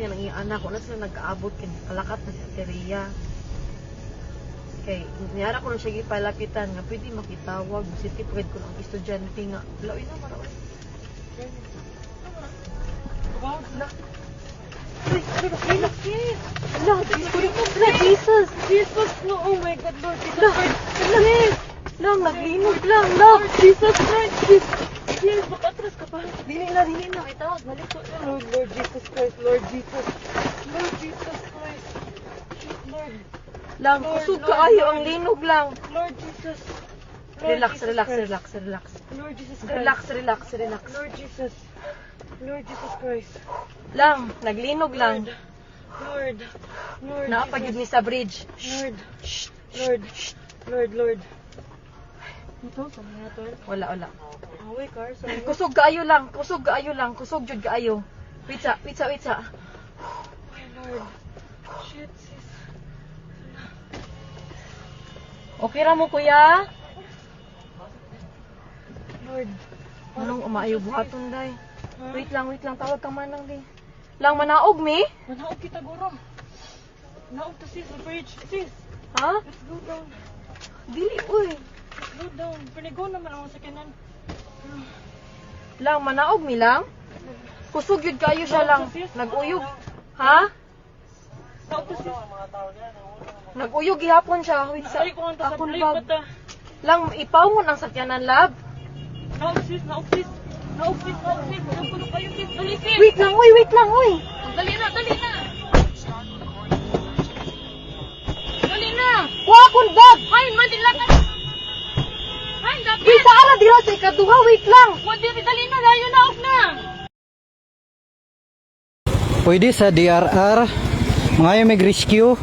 niya ng iyang anak. Wala sila nagkaabot kay kalakat na si Teria. Kay niyara ko na siya gipalapitan nga pwede makitawag city pwede ko ng estudyante nga. Lawin na mara. oy. Na. Ay, ay, ay. Ala, Ala, Jesus. Jesus, no. Oh my God, Lord. Jesus Christ. Lang, lang, naglinog lang. Lang, Jesus Christ. Jesus. Yes, makatras ka pa. Dili na, dili na. Itawag, balik ko. Lord, Lord Jesus Christ, Lord Jesus. Lord Jesus Christ. Lord. Lang, Lord, kusog Lord, Lord. ang linog lang. Lord Jesus. Lord Relax, Jesus relax, Christ. relax, relax. Lord Jesus Christ. Relax, relax, relax. Lord Jesus. Lord Jesus Christ. Lang, naglinog lang. Lord. Lord. Jesus. ni sa bridge. Lord. Lord. Lord, Lord. Ito, sa mga to. Wala, wala. Away, car. Sa mga. Kusog kaayo lang, kusog kaayo lang, kusog jud kaayo. Pizza, pizza, pizza. My Lord. Shit, sis. Okay ra mo kuya? Lord. Anong umaayo buhaton day? Ha? Wait lang, wait lang, tawag ka manang di. Lang manaog mi? Manaog kita, guro. Naog to sis, the bridge. Sis, Ha? let's go down. Dili uy. Let's go down. Panigo naman ang sakinan. Lang manaog mi lang? Kusog jud kaayo siya lang. Naguyog. Ha? Naguyog gihapon siya. Wait sa Ay, kung ang sa akong plate bag. pa ta. Lang ipawon ang sakyanan lab. Naog sis, naog sis. Naog sis, naog sis. Napulo kayo sis. Dali sis. Wait lang uy, wait lang uy. Dali na, dali na. Dali na. Wa akong bag. Ay, madila ka. Ay, dapit. Wait sa ara dira sa ikaduha, wait lang. Wadi, dali na. Layo na, off na. Pwede sa DRR, mga may rescue.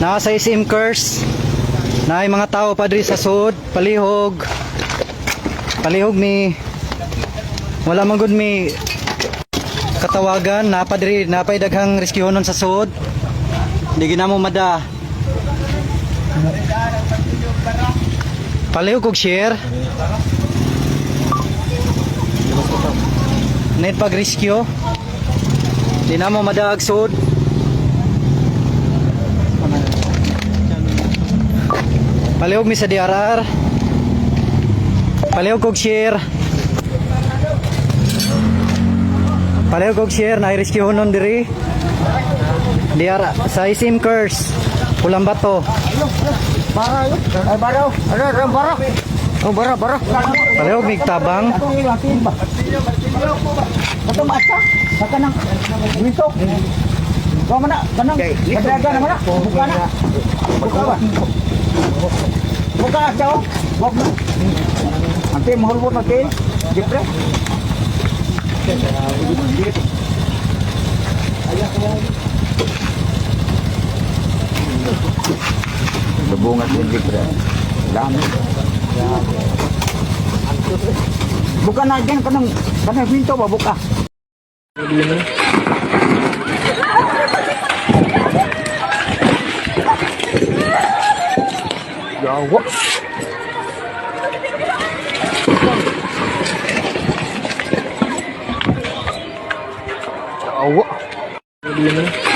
Nasa SM curse. Na mga tao pa diri sa sud, palihog. Palihog mi wala man gud mi katawagan na pa diri na pa daghang rescue nun sa sud. Di ginamo mada. Palihog kog share. Need pag rescue. Di na mo madaag sud. Palihog mi sa DRR. Palihog kog share. Palihog kog share na i-rescue nun diri. DR sa isim curse. Pulang bato. Bara yun. Ay, bara. Ano, ano, bara. Oh, bara, bara. Palihog mig tabang. Ito maasa. Saka nang minto. Kau mana? Kanang kadaga na mana? Buka na. Buka ba? Buka oh. Wag na. Nanti mahulbot nanti. Jepre. Bunga din jepre. Dami. Buka na dyan kanang kanang pinto ba buka? Yawa. Yawa. Oh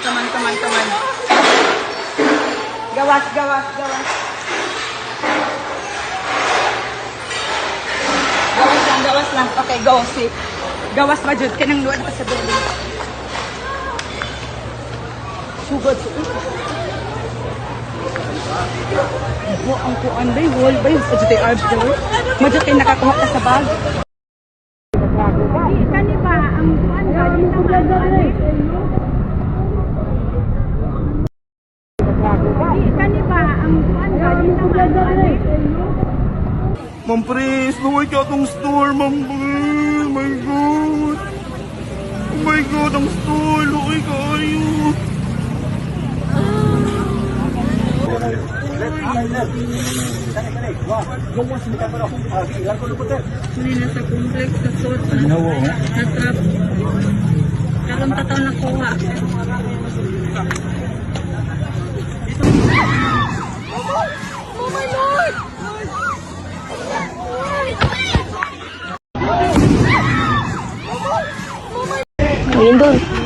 On, come on. Gawas, gawas, gawas. Gawas lang, gawas lang. Okay, go, safe. Gawas pa, Jud. Kanang luwan pa sa building. Sugod. Ibo, ang kuan ba yung wall ba yung sa Jud ay daw? Madyo kayo nakakuha ka sa bag. Kani ba, ang kuan ba, di Bigat ang Oh my God! Oh my God, ang store! Lukoy kayo! Muli na sa complex sa sort ano na Ginawa, oh. natrap. Karong tataw nakuha. Oh my Lord! 您都。